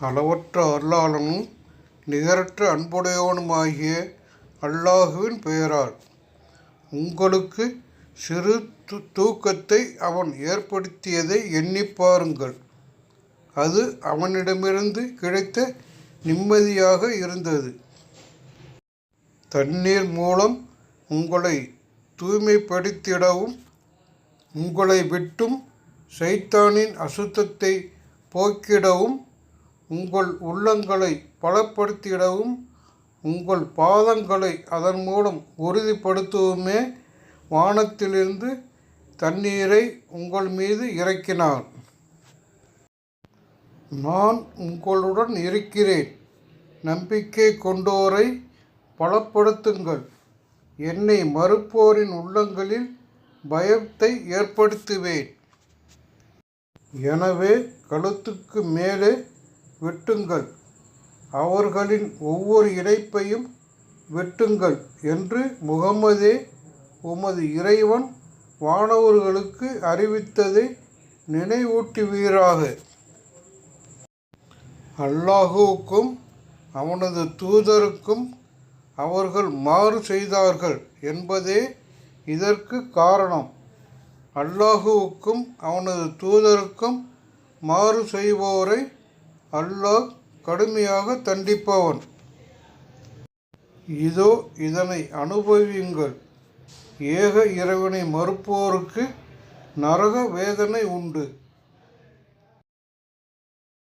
அளவற்ற அருளாளனும் நிகரற்ற அன்புடையவனுமாகிய அல்லாஹுவின் பெயரால் உங்களுக்கு சிறு து தூக்கத்தை அவன் ஏற்படுத்தியதை எண்ணிப் பாருங்கள். அது அவனிடமிருந்து கிடைத்த நிம்மதியாக இருந்தது. தண்ணீர் மூலம் உங்களை தூய்மைப்படுத்திடவும் உங்களை விட்டும் சைத்தானின் அசுத்தத்தை போக்கிடவும் உங்கள் உள்ளங்களை பலப்படுத்திடவும் உங்கள் பாதங்களை அதன் மூலம் உறுதிப்படுத்தவுமே வானத்திலிருந்து தண்ணீரை உங்கள் மீது இறக்கினார். நான் உங்களுடன் இருக்கிறேன். நம்பிக்கை கொண்டோரை பலப்படுத்துங்கள். என்னை மறுப்போரின் உள்ளங்களில் பயத்தை ஏற்படுத்துவேன். எனவே கழுத்துக்கு மேலே வெட்டுங்கள். அவர்களின் ஒவ்வொரு இணைப்பையும் வெட்டுங்கள் என்று முகமதே உமது இறைவன் வானவர்களுக்கு அறிவித்ததை நினைவூட்டுவீராக. அல்லாஹுவுக்கும் அவனது தூதருக்கும் அவர்கள் மாறு செய்தார்கள் என்பதே இதற்கு காரணம். அல்லாஹுவுக்கும் அவனது தூதருக்கும் மாறு செய்வோரை அல்லாஹ் கடுமையாக தண்டிப்பவன். இதோ இதனை அனுபவியுங்கள். ஏக இறைவனை மறுப்போருக்கு நரக வேதனை உண்டு.